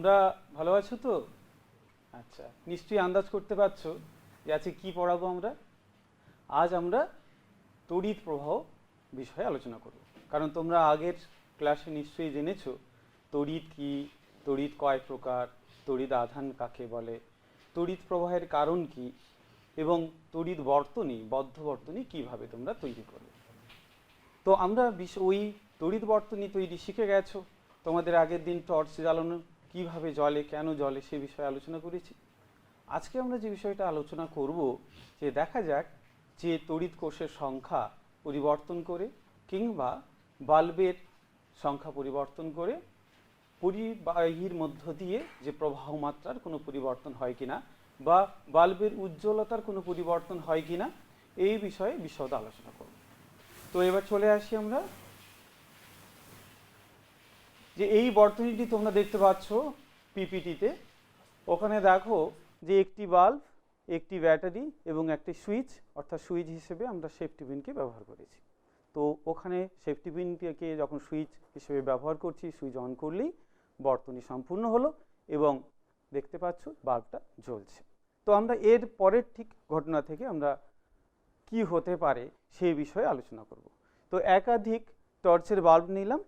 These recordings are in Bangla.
তোমরা ভালো আছো তো? আচ্ছা নিশ্চয়ই আন্দাজ করতে পারছ যে আজকে কি পড়াবো আমরা? আজ আমরা তড়িৎ প্রবাহ বিষয়ে আলোচনা করব। কারণ তোমরা আগের ক্লাসে নিশ্চয়ই জেনেছো, তড়িৎ কি, তড়িৎ কয় প্রকার, তড়িৎ আধান কাকে বলে, তড়িৎ প্রবাহের কারণ কি, এবং তড়িৎ বর্তনী, বদ্ধ বর্তনী কীভাবে তোমরা তৈরি করবে তো আমরা ওই তড়িৎ বর্তনী তৈরি শিখে গেছো। তোমাদের আগের দিন টর্চ জ্বালানো কীভাবে জলে, কেন জলে, সে বিষয়ে আলোচনা করেছি। আজকে আমরা যে বিষয়টা আলোচনা করব, যে দেখা যাক যে তড়িৎ কোষের সংখ্যা পরিবর্তন করে কিংবা বাল্বের সংখ্যা পরিবর্তন করে পরিবাহীর মধ্য দিয়ে যে প্রবাহ মাত্রার কোনো পরিবর্তন হয় কিনা বা বাল্বের উজ্জ্বলতার কোনো পরিবর্তন হয় কিনা, এই বিষয়ে বিশদ আলোচনা করব। তো এবার চলে আসি আমরা যে এই বর্তনীটি তোমরা দেখতে পাচ্ছ পিপিটিতে, ওখানে দেখো যে একটি বাল্ব একটি ব্যাটারি এবং একটি সুইচ অর্থাৎ সুইচ হিসেবে আমরা সেফটি পিনকে ব্যবহার করেছি। তো ওখানে সেফটি পিনকে যখন সুইচ হিসেবে ব্যবহার করছি সুইচ অন করলেই বর্তনী সম্পূর্ণ হলো এবং দেখতে পাচ্ছ বাল্বটা জ্বলছে। তো আমরা এর পরের ঠিক ঘটনা থেকে আমরা কি হতে পারে সেই বিষয়ে আলোচনা করব। তো একাধিক টর্চের বাল্ব নিলাম।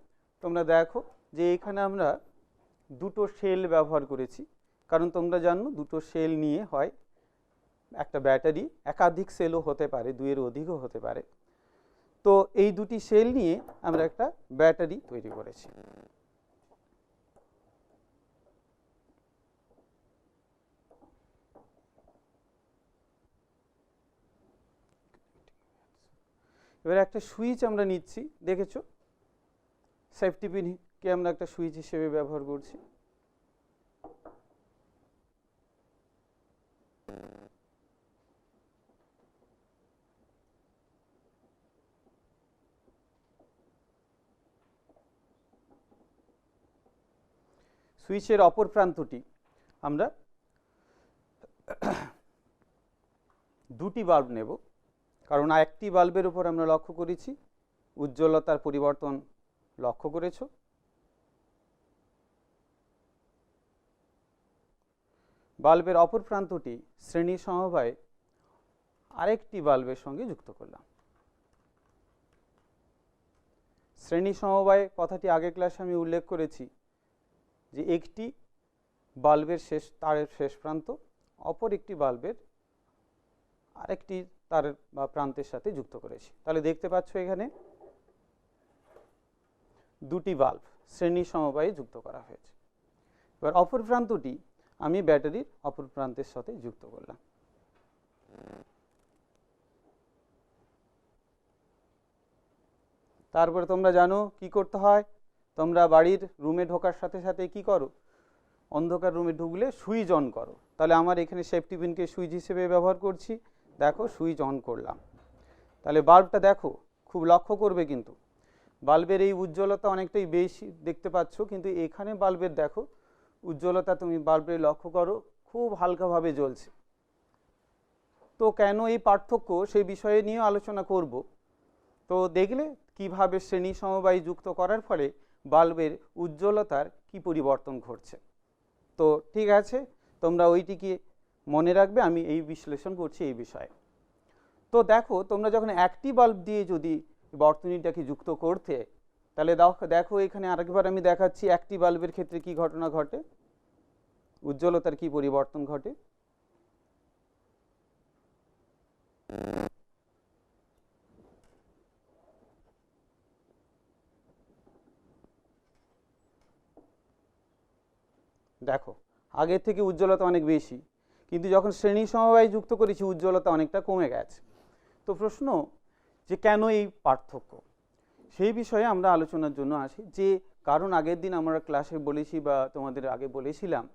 তোমরা দেখো যে এখানে আমরা দুটো সেল ব্যবহার করেছি। কারণ তোমরা জানো দুটো সেল নিয়ে হয় একটা ব্যাটারি একাধিক সেলও হতে পারে, দুইয়ের অধিকও হতে পারে। তো এই দুটি সেল নিয়ে আমরা একটা ব্যাটারি তৈরি করেছি। এবার একটা সুইচ আমরা নিচ্ছি, দেখেছ? সেফটি পিনকে আমরা একটা সুইচ হিসেবে ব্যবহার করছি? সুইচের অপর প্রান্তটি আমরা দুটি বাল্ব নেব, কারণ একটি বাল্বের উপর আমরা লক্ষ্য করেছি, উজ্জ্বলতার পরিবর্তন লক্ষ্য করেছ। বাল্বের অপর প্রান্তটি শ্রেণি সমবায়ে আরেকটি বাল্বের সঙ্গে যুক্ত করলাম। শ্রেণি সমবায় কথাটি আগের ক্লাসে আমি উল্লেখ করেছি যে একটি বাল্বের শেষ তারের শেষ প্রান্ত, অপর একটি বাল্বের আরেকটি তারের বা প্রান্তের সাথে যুক্ত করেছি। তাহলে দেখতে পাচ্ছ এখানে দুটি বাল্ব শ্রেণি সমবায়ে যুক্ত করা হয়েছে। এবার অপর প্রান্তটি আমি ব্যাটারির অপর প্রান্তের সাথে যুক্ত করলাম। তারপরে তোমরা জানো কি করতে হয়? তোমরা বাড়ির রুমে ঢোকার সাথে সাথে কি করো? অন্ধকার রুমে ঢুকলে সুইচ অন করো। তাহলে আমার এখানে সেফটি পিনকে সুইচ হিসেবে ব্যবহার করছি। দেখো, সুইচ অন করলাম। তাহলে বাল্বটা দেখো, খুব লক্ষ্য করবে কিন্তু। বাল্বের এই উজ্জ্বলতা অনেকটাই বেশি দেখতে পাচ্ছ, কিন্তু এখানে বাল্বের দেখো উজ্জ্বলতা তুমি বাল্বের লক্ষ্য করো, খুব হালকাভাবে জ্বলছে। তো কেন এই পার্থক্য? সেই বিষয়ে নিয়ে আলোচনা করব। তো দেখলে কীভাবে শ্রেণি সমবায় যুক্ত করার ফলে বাল্বের উজ্জ্বলতার কি পরিবর্তন ঘটছে। তো ঠিক আছে, তোমরা ওইটিকে মনে রাখবে, আমি এই বিশ্লেষণ করছি এই বিষয়ে। তো দেখো, তোমরা যখন একটি বাল্ব দিয়ে যদি বর্তনীটাকে যুক্ত করতে তাহলে দেখো এখানে আরেকবার আমি দেখাচ্ছি একটি বাল্বের ক্ষেত্রে কি ঘটনা ঘটে, উজ্জ্বলতার কি পরিবর্তন ঘটে। দেখো, আগের থেকে উজ্জ্বলতা অনেক বেশি, কিন্তু যখন শ্রেণি সমবায় যুক্ত করেছি, উজ্জ্বলতা অনেকটা কমে গেছে। তো প্রশ্ন, যে কেন এই পার্থক্য? সেই বিষয়ে আমরা আলোচনার জন্য আসি। যে কারণ আগের দিন আমরা ক্লাসে বলেছি বা তোমাদের আগে বলেছিলাম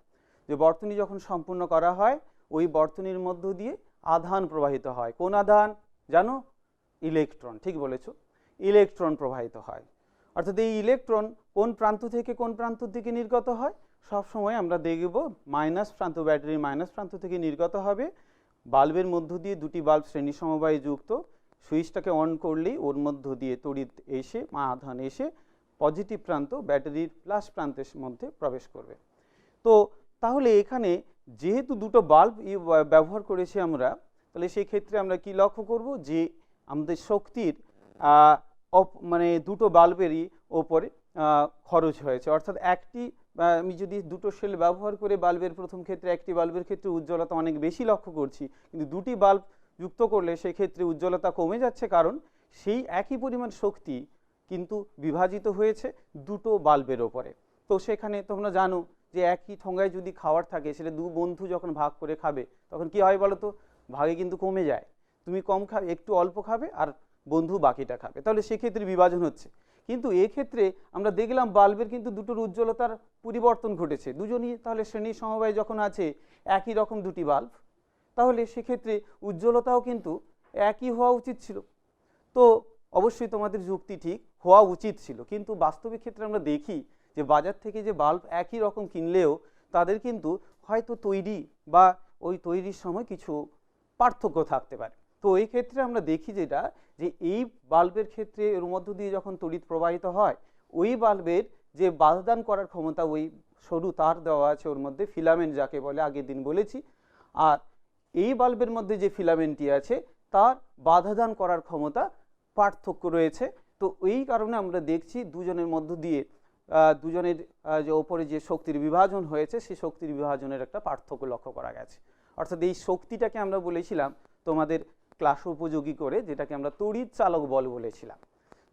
যে বর্তনী যখন সম্পূর্ণ করা হয়, ওই বর্তনীর মধ্য দিয়ে আধান প্রবাহিত হয়। কোন আধান? জানো? ইলেকট্রন ঠিক বলেছ? ইলেকট্রন প্রবাহিত হয়। অর্থাৎ এই ইলেকট্রন কোন প্রান্ত থেকে কোন প্রান্তর দিকে নির্গত হয়? সব সময় আমরা দেখব মাইনাস প্রান্ত ব্যাটারির মাইনাস প্রান্ত থেকে নির্গত হবে। বাল্বের মধ্য দিয়ে দুটি বাল্ব শ্রেণি সমবায়ে যুক্ত। সুইচটাকে অন করলেই ওর মধ্য দিয়ে তড়িৎ এসে মা আধান এসে পজিটিভ প্রান্ত, ব্যাটারির প্লাস প্রান্তের মধ্যে প্রবেশ করবে। তো তাহলে এখানে যেহেতু দুটো বাল্ব ব্যবহার করেছি আমরা, তাহলে সেই ক্ষেত্রে আমরা কি লক্ষ্য করব? যে আমাদের শক্তির মানে দুটো বাল্বেরই ওপরে খরচ হয়েছে। অর্থাৎ একটি আমি যদি দুটো সেল ব্যবহার করে বাল্বের প্রথম ক্ষেত্রে, একটি বাল্বের ক্ষেত্রে উজ্জ্বলতা অনেক বেশি লক্ষ্য করছি, কিন্তু দুটি বাল্ব যুক্ত করলে সেক্ষেত্রে উজ্জ্বলতা কমে যাচ্ছে কারণ সেই একই পরিমাণ শক্তি কিন্তু বিভাজিত হয়েছে দুটো বাল্বের ওপরে। তো সেখানে তোমরা জানো যে একই ঠোঙ্গায় যদি খাওয়ার থাকে, সেটা দু বন্ধু যখন ভাগ করে খাবে, তখন কি হয় বলো তো ভাগে কিন্তু কমে যায়। তুমি কম খাবে একটু অল্প খাবে আর বন্ধু বাকিটা খাবে। তাহলে সেক্ষেত্রে বিভাজন হচ্ছে। কিন্তু এক্ষেত্রে আমরা দেখলাম বাল্বের কিন্তু দুটোর উজ্জ্বলতার পরিবর্তন ঘটেছে। দুজনই তাহলে শ্রেণি সমবায় যখন আছে, একই রকম দুটি বাল্ব। তাহলে সেক্ষেত্রে উজ্জ্বলতাও কিন্তু একই হওয়া উচিত ছিল। তো অবশ্যই তোমাদের যুক্তি ঠিক হওয়া উচিত ছিল। কিন্তু বাস্তবিক ক্ষেত্রে আমরা দেখি যে বাজার থেকে যে বাল্ব একই রকম কিনলেও তাদের কিন্তু হয়তো তৈরি বা ওই তৈরির সময় কিছু পার্থক্য থাকতে পারে। তো এই ক্ষেত্রে আমরা দেখি যেটা, যে এই বাল্বের ক্ষেত্রে এর মধ্য দিয়ে যখন তড়িৎ প্রবাহিত হয়, ওই বাল্বের যে বাধাদান করার ক্ষমতা ওই সরু তার দেওয়া আছে, ওর মধ্যে ফিলামেন্ট যাকে বলে আগের দিন বলেছি। আর এই বাল্বের মধ্যে যে ফিলামেন্টটি আছে, তার বাধাদান করার ক্ষমতা পার্থক্য রয়েছে। তো এই কারণে আমরা দেখছি দুজনের মধ্য দিয়ে দুজনের যে ওপরে যে শক্তির বিভাজন হয়েছে সেই শক্তির বিভাজনের একটা পার্থক্য লক্ষ্য করা গেছে। অর্থাৎ এই শক্তিটাকে আমরা বলেছিলাম তোমাদের ক্লাস উপযোগী করে, যেটাকে আমরা তড়িৎ চালক বল বলেছিলাম।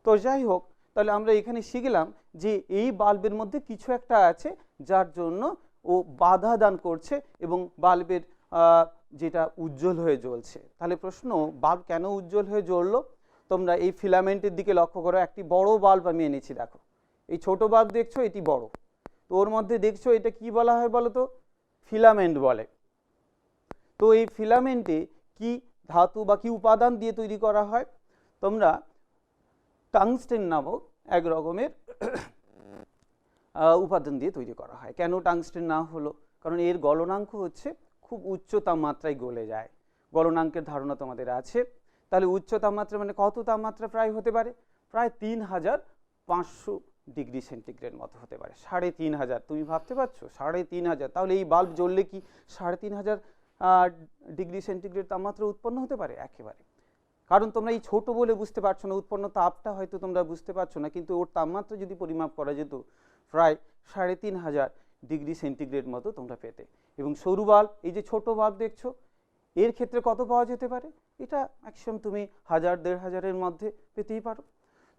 তো যাই হোক, তাহলে আমরা এখানে শিখলাম যে এই বাল্বের মধ্যে কিছু একটা আছে, যার জন্য ও বাধা দান করছে এবং বাল্বের যেটা উজ্জ্বল হয়ে জ্বলছে। তাহলে প্রশ্ন, বাল্ব কেন উজ্জ্বল হয়ে জ্বললো? তোমরা এই ফিলামেন্টের দিকে লক্ষ্য করো, একটি বড় বাল্ব আমি এনেছি, দেখো। এই ছোট বাল্ব দেখছ, এটি বড়। তো ওর মধ্যে দেখছ, এটা কি বলা হয় বলো তো ফিলামেন্ট বলে। তো এই ফিলামেন্টে কি ধাতু বা কি উপাদান দিয়ে তৈরি করা হয়? তোমরা টাংস্টেন নামক এক রকমের উপাদান দিয়ে তৈরি করা হয়। কেন টাংস্টেন না হলো? কারণ এর গলনাঙ্ক হচ্ছে খুব উচ্চ তাপমাত্রায় গলে যায়। গলনাঙ্কের ধারণা তোমাদের আছে। তাহলে উচ্চ তাপমাত্রা মানে কত তাপমাত্রা প্রায় হতে পারে? প্রায় তিন হাজার পাঁচশো ডিগ্রি সেন্টিগ্রেড মতো হতে পারে। সাড়ে তিন হাজার। তুমি ভাবতে পারছ? সাড়ে তিন হাজার। তাহলে এই বাল্ব জ্বললে কি সাড়ে তিন হাজার ডিগ্রি সেন্টিগ্রেড তাপমাত্রা উৎপন্ন হতে পারে? একেবারে। কারণ তোমরা এই ছোট বলে বুঝতে পারছ না, উৎপন্ন তাপটা হয়তো তোমরা বুঝতে পারছ না, কিন্তু ওর তাপমাত্রা যদি পরিমাপ করা যেত, প্রায় সাড়ে তিন হাজার ডিগ্রি সেন্টিগ্রেড মতো তোমরা পেতে। এবং সরু বাল্ব এই যে ছোট বাল্ব দেখছ, এর ক্ষেত্রে কত পাওয়া যেতে পারে? এটা ম্যাক্সিমাম তুমি হাজার, দেড় হাজারের মধ্যে পেতেই পারো।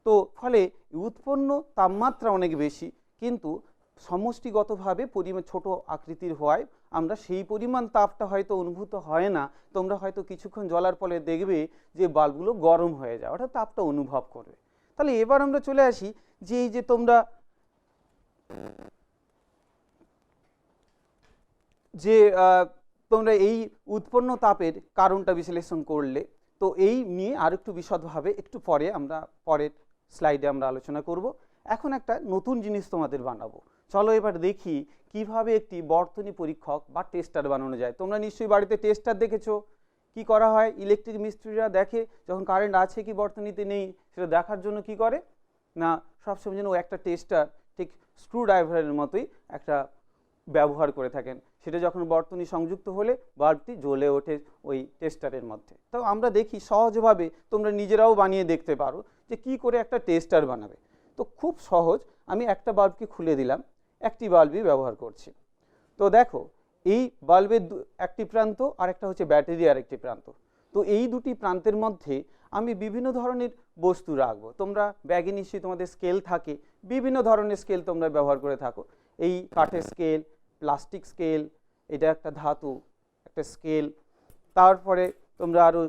তো ফলে উৎপন্ন তাপমাত্রা অনেক বেশি, কিন্তু সমষ্টিগতভাবে পরিমাণ ছোট আকৃতির হওয়ায় আমরা সেই পরিমাণ তাপটা হয়তো অনুভূত হয় না। তোমরা হয়তো কিছুক্ষণ জ্বলার ফলে দেখবে যে বাল্বগুলো গরম হয়ে যায়, অর্থাৎ তাপটা অনুভব করবে। তাহলে এবার আমরা চলে আসি যে এই যে তোমরা যে তোমরা এই উৎপন্ন তাপের কারণটা বিশ্লেষণ করলে, তো এই নিয়ে আরেকটু বিশদভাবে একটু পরে আমরা, পরের স্লাইডে আমরা আলোচনা করব। এখন একটা নতুন জিনিস তোমাদের বানাবো। চলো এবার দেখি কীভাবে একটি বর্তনী পরীক্ষক বা টেস্টার বানানো যায়। তোমরা নিশ্চয়ই বাড়িতে টেস্টার দেখেছ। কি করা হয়? ইলেকট্রিক মিস্ত্রিরা দেখে যখন কারেন্ট আছে কি বর্তনীতে নেই, সেটা দেখার জন্য কি করে? না, সবসময় যেন ও একটা টেস্টার ঠিক স্ক্রু ড্রাইভারের মতোই একটা ব্যবহার করে থাকেন। সেটা যখন বর্তনী সংযুক্ত হলে বাল্বটি জ্বলে ওঠে ওই টেস্টারের মধ্যে। তো আমরা দেখি সহজভাবে তোমরা নিজেরাও বানিয়ে দেখতে পারো যে কি করে একটা টেস্টার বানাবে। তো খুব সহজ আমি একটা বাল্বকে খুলে দিলাম, একটি বাল্বই ব্যবহার করছি। তো দেখো, এই বাল্বের একটি প্রান্ত আর একটা হচ্ছে ব্যাটারি আর একটি প্রান্ত। তো এই দুটি প্রান্তের মধ্যে আমি বিভিন্ন ধরনের বস্তু রাখব। তোমরা ব্যাগে নিশ্চয়ই তোমাদের স্কেল থাকে, বিভিন্ন ধরনের স্কেল তোমরা ব্যবহার করে থাকো। এই কাঠের স্কেল প্লাস্টিক স্কেল এটা একটা ধাতু, একটা স্কেল তারপরে তোমরা আরও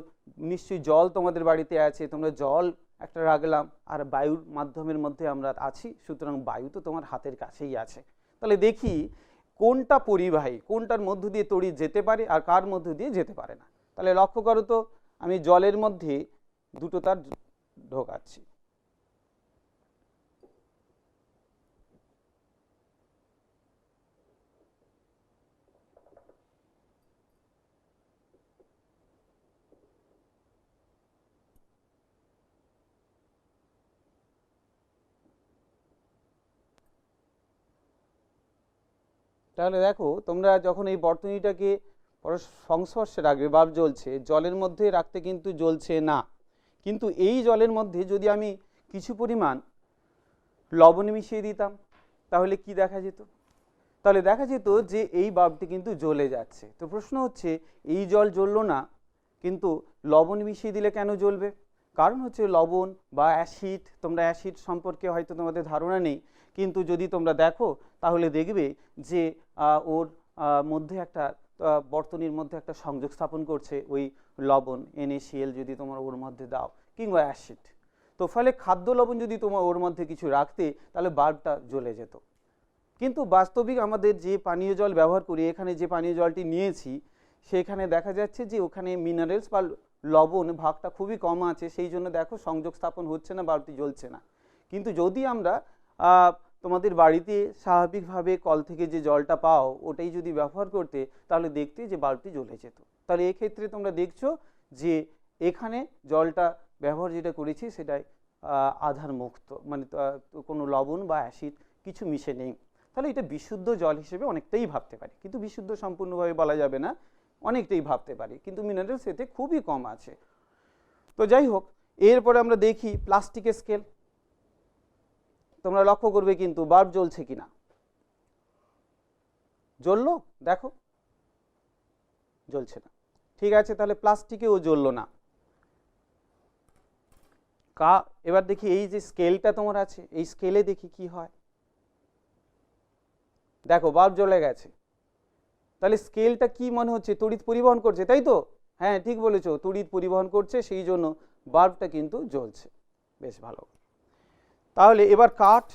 নিশ্চয়ই জল তোমাদের বাড়িতে আছে, তোমরা জল একটা রাখলাম, আর বায়ুর মাধ্যমের মধ্যে আমরা আছি, সুতরাং বায়ু তো তোমার হাতের কাছেই আছে। তাহলে দেখি কোনটা পরিবাহী, কোনটার মধ্য দিয়ে তড়ি যেতে পারে আর কার মধ্য দিয়ে যেতে পারে না। তাহলে লক্ষ্য করো তো, আমি জলের মধ্যে দুটো তার ঢোকাচ্ছি। তাহলে দেখো তোমরা যখন এই বর্তনীটাকে সংস্পর্শে রাখবে, বাল্ব জ্বলছে, জলের মধ্যে রাখতে কিন্তু জ্বলছে না। কিন্তু এই জলের মধ্যে যদি আমি কিছু পরিমাণ লবণ মিশিয়ে দিতাম, তাহলে কি দেখা যেত? তাহলে দেখা যেত যে এই বাল্বটি কিন্তু জ্বলে যাচ্ছে। তো প্রশ্ন হচ্ছে, এই জল জ্বললো না, কিন্তু লবণ মিশিয়ে দিলে কেন জ্বলবে? কারণ হচ্ছে লবণ বা অ্যাসিড, তোমরা অ্যাসিড সম্পর্কে হয়তো তোমাদের ধারণা নেই কিন্তু যদি তোমরা দেখো, তাহলে দেখবে যে ওর মধ্যে একটা বর্তনীর মধ্যে একটা সংযোগ স্থাপন করছে ওই লবণ, NaCl যদি তোমার ওর মধ্যে দাও, কিংবা অ্যাসিড তো ফলে খাদ্য লবণ যদি তোমার ওর মধ্যে কিছু রাখতে, তাহলে বাল্বটা জ্বলে যেত। কিন্তু বাস্তবিক আমাদের যে পানীয় জল ব্যবহার করি, এখানে যে পানীয় জলটি নিয়েছি, সেখানে দেখা যাচ্ছে যে ওখানে মিনারেলস বা লবণ ভাগটা খুবই কম আছে, সেই জন্য দেখো সংযোগ স্থাপন হচ্ছে না, বাল্বটি জ্বলছে না। কিন্তু যদি আমরা তোমাদের বাড়িতে স্বাভাবিকভাবে কল থেকে যে জলটা পাও, ওটাই যদি ব্যবহার করতে, তাহলে দেখতে যে বাল্বটি জ্বলে যেত। তাহলে এক্ষেত্রে তোমরা দেখছ যে এখানে জলটা ব্যবহার যেটা করেছি সেটাই আধার মুক্ত মানে কোনো লবণ বা অ্যাসিড কিছু মিশে নেই। তাহলে এটা বিশুদ্ধ জল হিসেবে অনেকটাই ভাবতে পারি। কিন্তু বিশুদ্ধ সম্পূর্ণভাবে বলা যাবে না, অনেকটাই ভাবতে পারি। কিন্তু মিনারেলস এতে খুবই কম আছে। তো যাই হোক, এরপরে আমরা দেখি প্লাস্টিকের স্কেল তোমরা লক্ষ্য করবে কিন্তু বাল্ব জ্বলছে কিনা। জ্বললো? দেখো। জ্বলছে না। ঠিক আছে, তাহলে প্লাস্টিকেও জ্বললো না। কা, এবার দেখি এই যে স্কেলটা তোমার আছে, এই স্কেলে দেখি কি হয়। দেখো বাল্ব জ্বলে গেছে। তাহলে স্কেলটা কি মনে হচ্ছে? তড়িৎ পরিবহন করছে, তাই তো? হ্যাঁ ঠিক বলেছ, তড়িৎ পরিবহন করছে, সেই জন্য বাল্বটা কিন্তু জ্বলছে। বেশ ভালো। তাহলে এবার কাঠ,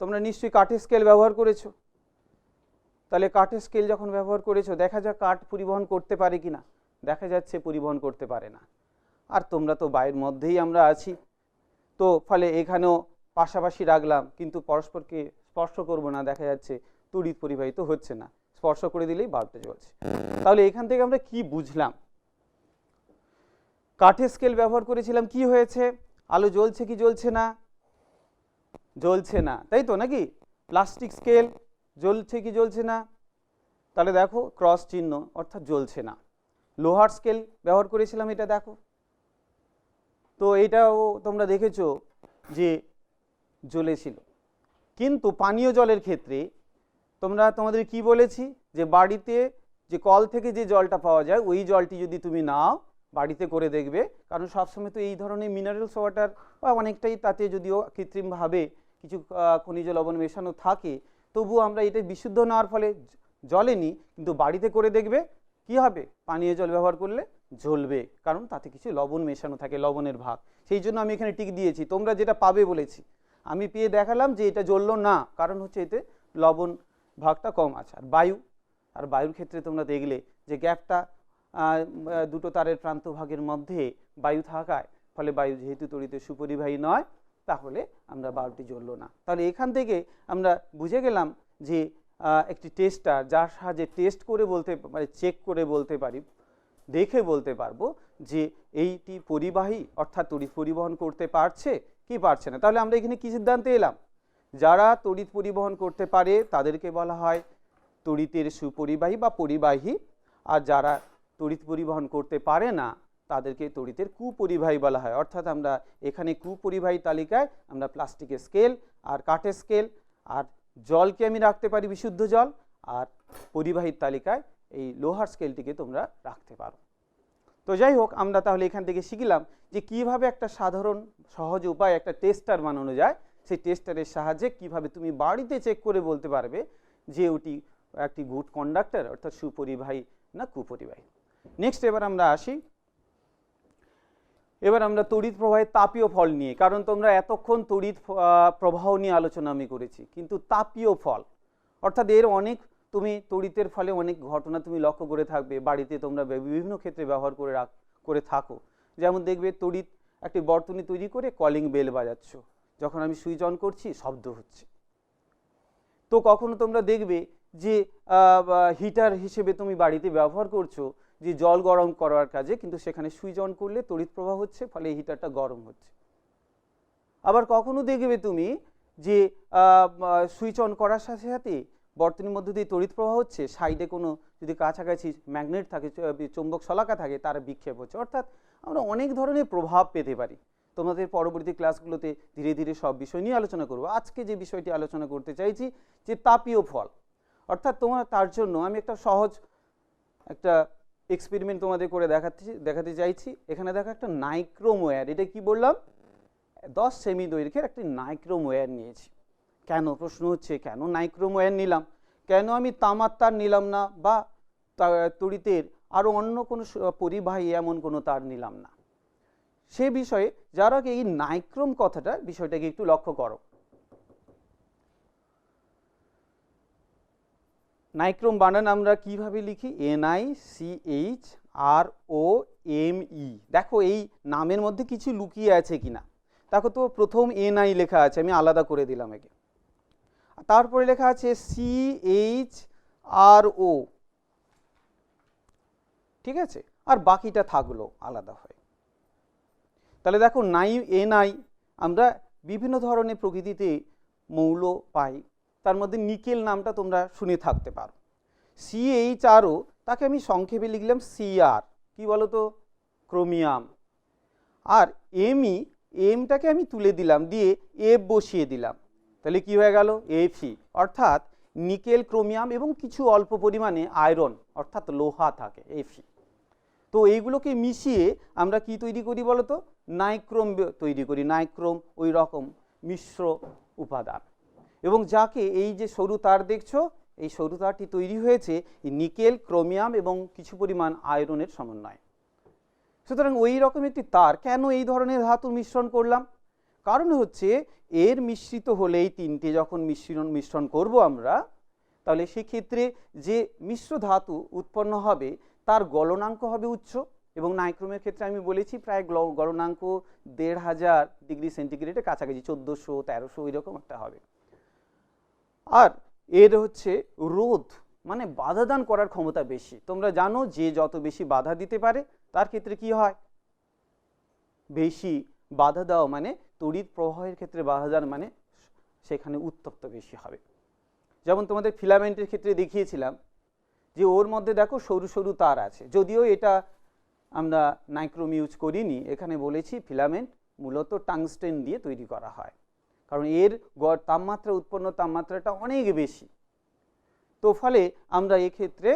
তোমরা নিশ্চয়ই কাঠের স্কেল ব্যবহার করেছ। তাহলে কাঠের স্কেল যখন ব্যবহার করেছ, দেখা যাক কাঠ পরিবহন করতে পারে কি না দেখা যাচ্ছে পরিবহন করতে পারে না। আর তোমরা তো বায়ুর মধ্যেই আমরা আছি। তো ফলে এখানেও পাশাপাশি রাখলাম, কিন্তু পরস্পরকে স্পর্শ করব না, দেখা যাচ্ছে তড়িৎ পরিবাহিত হচ্ছে না। স্পর্শ করে দিলেই বাল্বটা জ্বলছে। তাহলে এখান থেকে আমরা কি বুঝলাম? কাঠের স্কেল ব্যবহার করেছিলাম, কি হয়েছে? আলো জ্বলছে কি জ্বলছে না? জ্বলছে না। তাই তো নাকি? প্লাস্টিক স্কেল জ্বলছে কি জ্বলছে না? তাহলে দেখো ক্রস চিহ্ন অর্থাৎ জ্বলছে না। লোহার স্কেল ব্যবহার করেছিলাম এটা দেখো। তো এটাও তোমরা দেখেছ যে জ্বলেছিল। কিন্তু পানীয় জলের ক্ষেত্রে তোমরা তোমাদের কি বলেছি? যে বাড়িতে যে কল থেকে যে জলটা পাওয়া যায়, ওই জলটি যদি তুমি নাও, বাড়িতে করে দেখবে। কারণ সবসময় তো এই ধরনের মিনারেলস ওয়াটার বা অনেকটাই তাতে যদিও কৃত্রিমভাবে কিছু খনিজ লবণ মেশানো থাকে তবুও আমরা এটা বিশুদ্ধ নেওয়ার ফলে জ- জ্বলেনি কিন্তু বাড়িতে করে দেখবে, কি হবে? পানীয় জল ব্যবহার করলে জ্বলবে, কারণ তাতে কিছু লবণ মেশানো থাকে, লবণের ভাগ। সেই জন্য আমি এখানে টিক দিয়েছি, তোমরা যেটা পাবে বলেছি। আমি পেয়ে দেখালাম যে এটা জ্বললো না, কারণ হচ্ছে এতে লবণ ভাগটা কম আছে, আর বায়ু, আর বায়ুর ক্ষেত্রে তোমরা দেখলে যে গ্যাপটা দুটো তারের প্রান্ত ভাগের মধ্যে বায়ু থাকায়, ফলে বায়ু যেহেতু তড়িতে সুপরিবাহী নয় তাহলে আমরা বাল্বটি জ্বললো না। তাহলে এখান থেকে আমরা বুঝে গেলাম যে একটি টেস্টার যার সাহায্যে টেস্ট করে বলতে মানে চেক করে বলতে পারি, দেখে বলতে পারব যে এইটি পরিবাহী, অর্থাৎ তড়িৎ পরিবহন করতে পারছে কি পারছে না। তাহলে আমরা এখানে কী সিদ্ধান্তে এলাম? যারা তড়িৎ পরিবহন করতে পারে তাদেরকে বলা হয় তড়িতের সুপরিবাহী বা পরিবাহী। আর যারা তড়িৎ পরিবহন করতে পারে না তাদেরকে তড়িতের কুপরিবাহী বলা হয়। অর্থাৎ আমরা এখানে কুপরিবাহী তালিকায় আমরা প্লাস্টিকের স্কেল আর কাঠের স্কেল আর জলকে আমি রাখতে পারি বিশুদ্ধ জল আর পরিবাহীর তালিকায় এই লোহার স্কেলটিকে তোমরা রাখতে পারো। তো যাই হোক, আমরা তাহলে এখান থেকে শিখলাম যে কীভাবে একটা সাধারণ সহজ উপায় একটা টেস্টার বানানো যায়। সেই টেস্টারের সাহায্যে কীভাবে তুমি বাড়িতে চেক করে বলতে পারবে যে ওটি একটি গুড কন্ডাক্টর অর্থাৎ সুপরিবাহী না কুপরিবাহী। নেক্সট এবার আমরা আসি এবার আমরা তড়িৎ প্রবাহের তাপীয় ফল নিয়ে, কারণ তোমরা এতক্ষণ তড়িৎ প্রবাহ নিয়ে আলোচনা আমি করেছি, কিন্তু তাপীয় ফল, অর্থাৎ এর অনেক তুমি তড়িতের ফলে অনেক ঘটনা তুমি লক্ষ্য করে থাকবে, বাড়িতে তোমরা বিভিন্ন ক্ষেত্রে ব্যবহার করে রাখ, করে থাকো। যেমন দেখবে তড়িৎ একটি বর্তনী তৈরি করে কলিং বেল বাজাচ্ছ, যখন আমি সুইচ অন করছি, শব্দ হচ্ছে। তো কখনো তোমরা দেখবে যে হিটার হিসেবে তুমি বাড়িতে ব্যবহার করছ যে জল গরম করার কাজে, কিন্তু সেখানে সুইচ অন করলে তড়িৎ প্রবাহ হচ্ছে, ফলে হিটারটা গরম হচ্ছে। আবার কখনো দেখবে তুমি যে সুইচ অন করার সাথে সাথে বর্তনীর মধ্যে দিয়ে তড়িৎ প্রবাহ হচ্ছে, সাইডে কোনো যদি কাছাকাছি ম্যাগনেট থাকে চৌম্বক শলাকা থাকে, তার বিক্ষেপ হচ্ছে। অর্থাৎ আমরা অনেক ধরনের প্রভাব পেতে পারি। তোমাদের পরবর্তী ক্লাসগুলোতে ধীরে ধীরে সব বিষয় নিয়ে আলোচনা করব। আজকে যে বিষয়টি আলোচনা করতে চাইছি, যে তাপীয় ফল। অর্থাৎ তোমার, তার জন্য আমি একটা সহজ একটা এক্সপেরিমেন্ট তোমাদের করে দেখাচ্ছি, দেখাতে চাইছি। এখানে দেখো একটা নাইক্রোম ওয়্যার এটা কি বললাম? দশ সেমি দৈর্ঘ্যের একটি নাইক্রোম ওয়্যার নিয়েছি। কেন? প্রশ্ন হচ্ছে, কেন নাইক্রোম ওয়্যার নিলাম? কেন আমি তামার তার নিলাম না বা তড়িতের আরও অন্য কোনো পরিবাহী এমন কোনো তার নিলাম না? সে বিষয়ে যারা এই নাইক্রোম কথাটা বিষয়টাকে একটু লক্ষ্য করো। নাইক্রোম বানান আমরা কীভাবে লিখি? N I C H R O M E দেখো, এই নামের মধ্যে কিছু লুকিয়ে আছে কিনা। দেখো তো, প্রথম এন আই লেখা আছে, আমি আলাদা করে দিলাম একে। তারপরে লেখা আছে সি এইচ আর ও ঠিক আছে? আর বাকিটা থাকল, আলাদা হয়ে। তাহলে দেখো নাই এন আই আমরা বিভিন্ন ধরনের প্রকৃতিতে মৌল পাই। তার মধ্যে নিকেল নামটা তোমরা শুনে থাকতে পারো। সিএইচ আরও তাকে আমি সংক্ষেপে লিখলাম সিআর কি বলো তো ক্রোমিয়াম। আর এমই এমটাকে আমি তুলে দিলাম, দিয়ে এফ বসিয়ে দিলাম। তাহলে কি হয়ে গেল? এফি অর্থাৎ নিকেল, ক্রোমিয়াম এবং কিছু অল্প পরিমাণে আয়রন, অর্থাৎ লোহা থাকে এফি তো এইগুলোকে মিশিয়ে আমরা কি তৈরি করি বলতো? নাইক্রোম তৈরি করি, নাইক্রোম ওই রকম মিশ্র উপাদান। এবং যাকে এই যে সরু তার দেখছ, এই সরু তারটি তৈরি হয়েছে নিকেল, ক্রোমিয়াম এবং কিছু পরিমাণ আয়রনের সমন্বয়। সুতরাং ওই রকম একটি তার কেন এই ধরনের ধাতুর মিশ্রণ করলাম? কারণ হচ্ছে এর মিশ্রিত হলে এই তিনটে যখন মিশ্রণ মিশ্রণ করব আমরা, তাহলে সেক্ষেত্রে যে মিশ্র ধাতু উৎপন্ন হবে, তার গলনাঙ্ক হবে উচ্চ এবং নাইক্রোমের ক্ষেত্রে আমি বলেছি প্রায় গ্ল- গলনাঙ্ক দেড় হাজার ডিগ্রি সেন্টিগ্রেডের কাছাকাছি, চোদ্দোশো, তেরোশো এরকম একটা হবে। আর এর হচ্ছে রোধ মানে বাধা দান করার ক্ষমতা বেশি। তোমরা জানো যে যত বেশি বাধা দিতে পারে, তার ক্ষেত্রে কি হয়? বেশি বাধা দেওয়া মানে তড়িৎ প্রবাহের ক্ষেত্রে বাধা দান মানে সেখানে উত্তপ্ত বেশি হবে। যেমন তোমাদের ফিলামেন্টের ক্ষেত্রে দেখিয়েছিলাম যে ওর মধ্যে দেখো সরু সরু তার আছে। যদিও এটা আমরা নাইক্রোম ইউজ করিনি, এখানে বলেছি ফিলামেন্ট মূলত টাংস্টেন দিয়ে তৈরি করা হয়। কারণ এর গড় তাপমাত্রা, উৎপন্ন তাপমাত্রাটা অনেক বেশি। তো ফলে আমরা এক্ষেত্রে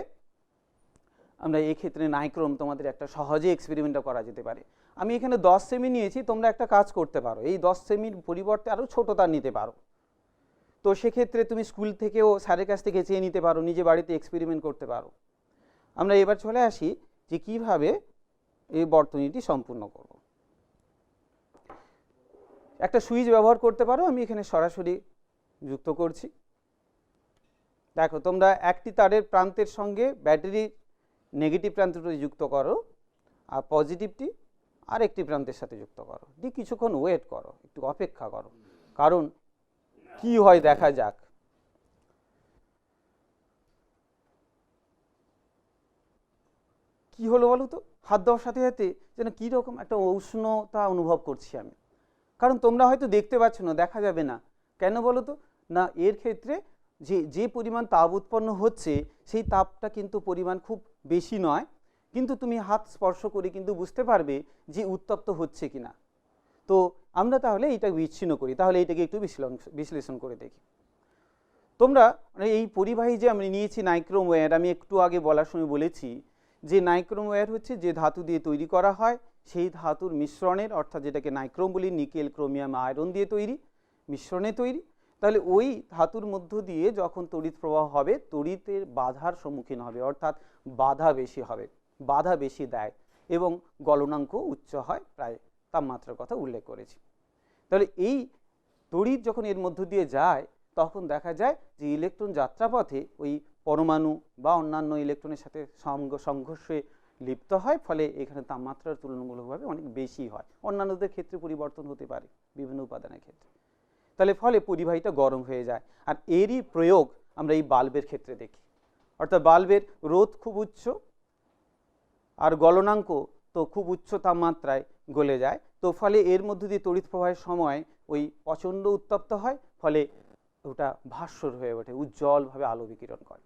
আমরা এক্ষেত্রে নাইক্রোম তোমাদের একটা সহজে এক্সপেরিমেন্টটা করা যেতে পারে। আমি এখানে দশ সেমি নিয়েছি, তোমরা একটা কাজ করতে পারো। এই দশ সেমির পরিবর্তে আরও ছোটো তার নিতে পারো। তো সেক্ষেত্রে তুমি স্কুল থেকেও স্যারের কাছ থেকে চেয়ে নিতে পারো, নিজে বাড়িতে এক্সপেরিমেন্ট করতে পারো। আমরা এবার চলে আসি যে কীভাবে এই বর্তনীটি সম্পূর্ণ করব। একটা সুইচ ব্যবহার করতে পারো, আমি এখানে সরাসরি যুক্ত করছি। দেখো, তোমরা একটি তারের প্রান্তের সঙ্গে ব্যাটারির নেগেটিভ প্রান্তটি যুক্ত করো আর পজিটিভটি আর একটি প্রান্তের সাথে যুক্ত করো। দিয়ে কিছুক্ষণ ওয়েট করো, একটু অপেক্ষা করো। কারণ কি হয় দেখা যাক। কি হলো বলো তো? হাত দেওয়ার সাথে সাথে যেন কীরকম একটা উষ্ণতা অনুভব করছি আমি। কারণ তোমরা হয়তো দেখতে পাচ্ছ না, দেখা যাবে না। কেন বলো তো? না, এর ক্ষেত্রে যে যে পরিমাণ তাপ উৎপন্ন হচ্ছে, সেই তাপটা কিন্তু পরিমাণ খুব বেশি নয়। কিন্তু তুমি হাত স্পর্শ করে কিন্তু বুঝতে পারবে যে উত্তপ্ত হচ্ছে কিনা। তো আমরা তাহলে এটা বিচ্ছিন্ন করি। তাহলে এটাকে একটু বিশ্লেষণ বিশ্লেষণ করে দেখি। তোমরা মানে এই পরিবাহী যে আমি নিয়েছি নাইক্রোম ওয়্যার আমি একটু আগে বলার সময় বলেছি যে নাইক্রোম ওয়্যার হচ্ছে যে ধাতু দিয়ে তৈরি করা হয় সেই ধাতুর মিশ্রণের, অর্থাৎ যেটাকে নাইক্রোম বলি, নিকেল, ক্রোমিয়াম, আয়রন দিয়ে তৈরি, মিশ্রণে তৈরি, তাহলে ওই ধাতুর মধ্য দিয়ে যখন তড়িৎ প্রবাহ হবে তড়িতের বাধার সম্মুখীন হবে, অর্থাৎ বাধা বেশি হবে, বাধা বেশি দেয় এবং গলনাঙ্ক উচ্চ হয়, প্রায় তাপমাত্রার কথা উল্লেখ করেছি। তাহলে এই তড়িৎ যখন এর মধ্য দিয়ে যায়, তখন দেখা যায় যে ইলেকট্রন যাত্রাপথে ওই পরমাণু বা অন্যান্য ইলেকট্রনের সাথে সংঘর্ষে লিপ্ত হয়, ফলে এখানে তাপমাত্রার তুলনামূলকভাবে অনেক বেশি হয়। অন্যান্যদের ক্ষেত্রে পরিবর্তন হতে পারে, বিভিন্ন উপাদানের ক্ষেত্রে। তাহলে ফলে পরিবাহীটা গরম হয়ে যায়, আর এরই প্রয়োগ আমরা এই বাল্বের ক্ষেত্রে দেখি। অর্থাৎ বাল্বের রোধ খুব উচ্চ, আর গলনাঙ্ক তো খুব উচ্চ তাপমাত্রায় গলে যায়। তো ফলে এর মধ্য দিয়ে তড়িৎ প্রবাহের সময় ওই প্রচণ্ড উত্তপ্ত হয়, ফলে ওটা ভাস্বর হয়ে ওঠে, উজ্জ্বলভাবে আলো বিকিরণ করে।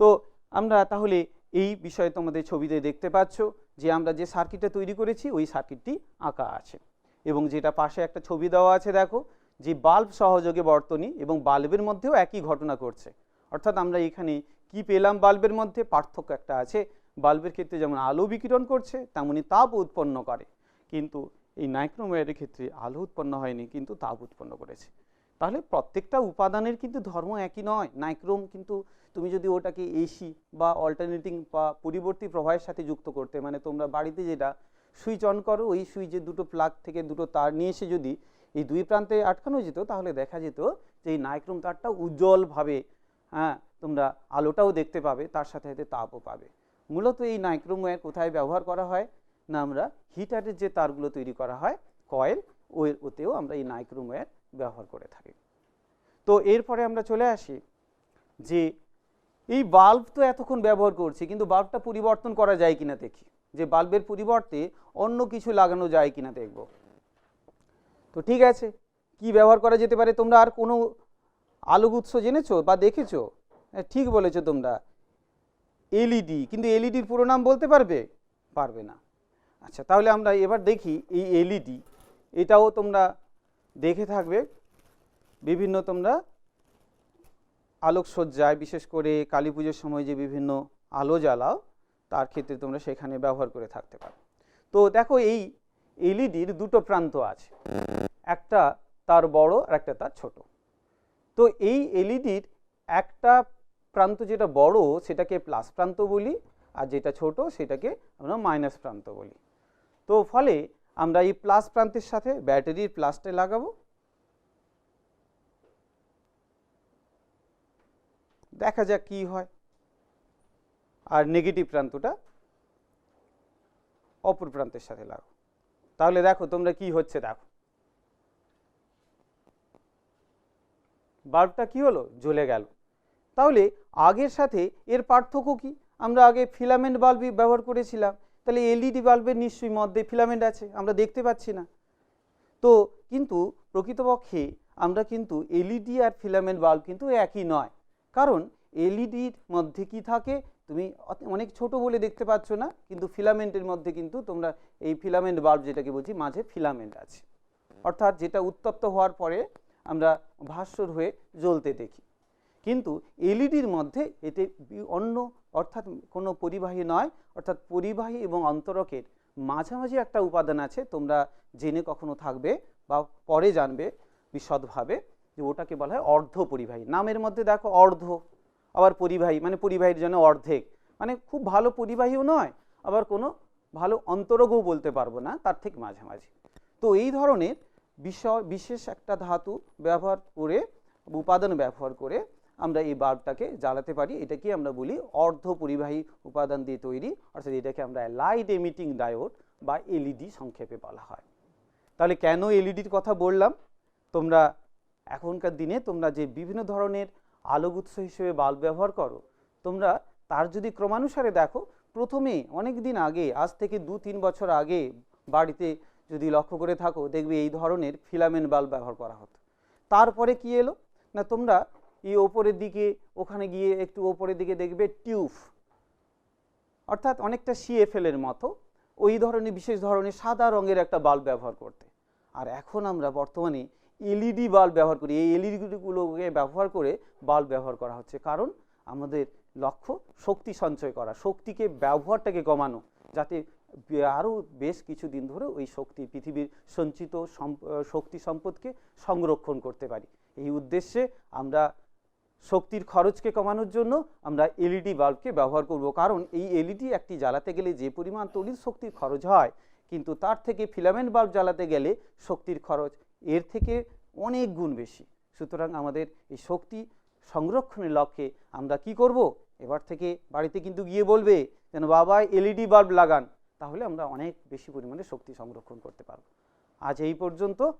তো আমরা তাহলে এই বিষয়ে তোমাদের ছবিতে দেখতে পাচ্ছ যে আমরা যে সার্কিটটা তৈরি করেছি, ওই সার্কিটটি আঁকা আছে। এবং যেটা পাশে একটা ছবি দেওয়া আছে, দেখো, যে বাল্ব সহযোগে বর্তনী এবং বাল্বের মধ্যেও একই ঘটনা করছে অর্থাৎ আমরা এখানে কি পেলাম বাল্বের মধ্যে? পার্থক্য একটা আছে। বাল্বের ক্ষেত্রে যেমন আলো বিকিরণ করছে, তেমনি তাপ উৎপন্ন করে। কিন্তু এই নাইক্রোমেয়ারের ক্ষেত্রে আলো উৎপন্ন হয়নি, কিন্তু তাপ উৎপন্ন করেছে। তাহলে প্রত্যেকটা উপাদানের কিন্তু ধর্ম একই নয়। নাইক্রোম কিন্তু তুমি যদি ওটাকে এসি বা অল্টারনেটিং বা পরিবর্তী প্রবাহের সাথে যুক্ত করতে মানে তোমরা বাড়িতে যেটা সুইচ অন করো, ওই সুইচের দুটো প্লাগ থেকে দুটো তার নিয়ে এসে যদি এই দুই প্রান্তে আটকানো যেত, তাহলে দেখা যেত যে এই নাইক্রোম তারটা উজ্জ্বলভাবে হ্যাঁ তোমরা আলোটাও দেখতে পাবে, তার সাথে সাথে তাপও পাবে। মূলত এই নাইক্রোম ওয়্যার কোথায় ব্যবহার করা হয়? না, আমরা হিটারের যে তারগুলো তৈরি করা হয়, কয়েল, ওই, ওতেও আমরা এই নাইক্রোম ওয়্যার ব্যবহার করে থাকি। তো এরপরে আমরা চলে আসি যে এই বাল্ব তো এতক্ষণ ব্যবহার করছি কিন্তু বাল্বটা পরিবর্তন করা যায় কিনা দেখি। যে বাল্বের পরিবর্তে অন্য কিছু লাগানো যায় কিনা দেখব। তো ঠিক আছে কি ব্যবহার করা যেতে পারে? তোমরা আর কোনো আলোক উৎস জেনেছো বা দেখেছ? হ্যাঁ, ঠিক বলেছ তোমরা। এলইডি কিন্তু এলইডির পুরো নাম বলতে পারবে? পারবে না। আচ্ছা তাহলে আমরা এবার দেখি এই এলইডি এটাও তোমরা দেখে থাকবে। বিভিন্ন তোমরা আলোকসজ্জায়, বিশেষ করে কালী পুজোর সময় যে বিভিন্ন আলো জ্বালাও, তার ক্ষেত্রে তোমরা সেখানে ব্যবহার করে থাকতে পারো। তো দেখো, এই এলইডির দুটো প্রান্ত আছে। একটা তার বড় আর একটা তার ছোট। তো এই এলইডির একটা প্রান্ত যেটা বড়, সেটাকে প্লাস প্রান্ত বলি, আর যেটা ছোট, সেটাকে আমরা মাইনাস প্রান্ত বলি। তো ফলে আমরা এই প্লাস প্রান্তের সাথে ব্যাটারির প্লাসটা লাগাবো দেখা যাক কি হয়। আর নেগেটিভ প্রান্তটা অপর প্রান্তের সাথে লাগো তাহলে দেখো তোমরা কি হচ্ছে দেখো। বাল্বটা কি হলো? জ্বলে গেল। তাহলে আগের সাথে এর পার্থক্য কি? আমরা আগে ফিলামেন্ট বাল্ব ব্যবহার করেছিলাম। তাহলে এলইডি বাল্বের নিশ্চয়ই মধ্যে ফিলামেন্ট আছে, আমরা দেখতে পাচ্ছি না। তো কিন্তু প্রকৃতপক্ষে আমরা কিন্তু এলইডি আর ফিলামেন্ট বাল্ব কিন্তু একই নয়। কারণ এলইডির মধ্যে কি থাকে? তুমি অনেক ছোট বলে দেখতে পাচ্ছ না, কিন্তু ফিলামেন্টের মধ্যে কিন্তু তোমরা এই ফিলামেন্ট বাল্ব যেটাকে বলছি, মাঝে ফিলামেন্ট আছে। অর্থাৎ যেটা উত্তপ্ত হওয়ার পরে আমরা ভাস্বর হয়ে জ্বলতে দেখি। কিন্তু এলইডির মধ্যে এতে অন্য, অর্থাৎ কোনো পরিবাহী নয়, অর্থাৎ পরিবাহী এবং অন্তরকের মাঝামাঝি একটা উপাদান আছে, তোমরা জেনে কখনো থাকবে বা পরে জানবে বিশদভাবে। যে ওটাকে বলা হয় অর্ধ পরিবাহী। নামের মধ্যে দেখো অর্ধ, আবার পরিবাহী মানে পরিবাহীর জন্য অর্ধেক। মানে খুব ভালো পরিবাহীও নয়, আবার কোনো ভালো অন্তরকও বলতে পারব না, তার ঠিক মাঝামাঝি। তো এই ধরনের বিষয়, বিশেষ একটা ধাতু ব্যবহার করে, উপাদান ব্যবহার করে আমরা এই বাল্বটাকে জ্বালাতে পারি। এটাকে আমরা বলি অর্ধ পরিবাহী উপাদান দিয়ে তৈরি, অর্থাৎ এটাকে আমরা লাইট এমিটিং ডায়োড বা এলইডি সংক্ষেপে বলা হয়। তাহলে কেন এলইডির কথা বললাম? তোমরা এখনকার দিনে তোমরা যে বিভিন্ন ধরনের আলোক উৎস হিসেবে বাল্ব ব্যবহার করো, তোমরা তার যদি ক্রমানুসারে দেখো, প্রথমে অনেক দিন আগে, আজ থেকে দু তিন বছর আগে বাড়িতে যদি লক্ষ্য করে থাকো, দেখবে এই ধরনের ফিলামেন্ট বাল্ব ব্যবহার করা হতো। তারপরে কি এলো? না, তোমরা এই ওপরের দিকে, ওখানে গিয়ে একটু ওপরের দিকে দেখবে টিউব। অর্থাৎ অনেকটা সিএফএল এর মতো, ওই ধরনের, বিশেষ ধরনের সাদা রঙের একটা বাল্ব ব্যবহার করতে। আর এখন আমরা বর্তমানে এলইডি বাল্ব ব্যবহার করি। এই এলইডিগুলোকে ব্যবহার করে বাল্ব ব্যবহার করা হচ্ছে। কারণ আমাদের লক্ষ্য শক্তি সঞ্চয় করা, শক্তিকে ব্যবহারটাকে কমানো, যাতে আরও বেশ কিছু দিন ধরে ওই শক্তি, পৃথিবীর সঞ্চিত শক্তি সম্পদকে সংরক্ষণ করতে পারি। এই উদ্দেশ্যে আমরা শক্তির খরচকে কমানোর জন্য আমরা এলইডি বাল্বকে ব্যবহার করব। কারণ এই এলইডি একটি জ্বালাতে গেলে যে পরিমাণ তড়িৎ শক্তির খরচ হয়, কিন্তু তার থেকে ফিলামেন্ট বাল্ব জ্বালাতে গেলে শক্তির খরচ এর থেকে অনেক গুণ বেশি। সুতরাং আমাদের এই শক্তি সংরক্ষণের লক্ষ্যে আমরা কি করব? এবার থেকে বাড়িতে কিন্তু গিয়ে বলবে, যেন বাবা এলইডি বাল্ব লাগান, তাহলে আমরা অনেক বেশি পরিমাণে শক্তি সংরক্ষণ করতে পারব। আজ এই পর্যন্ত।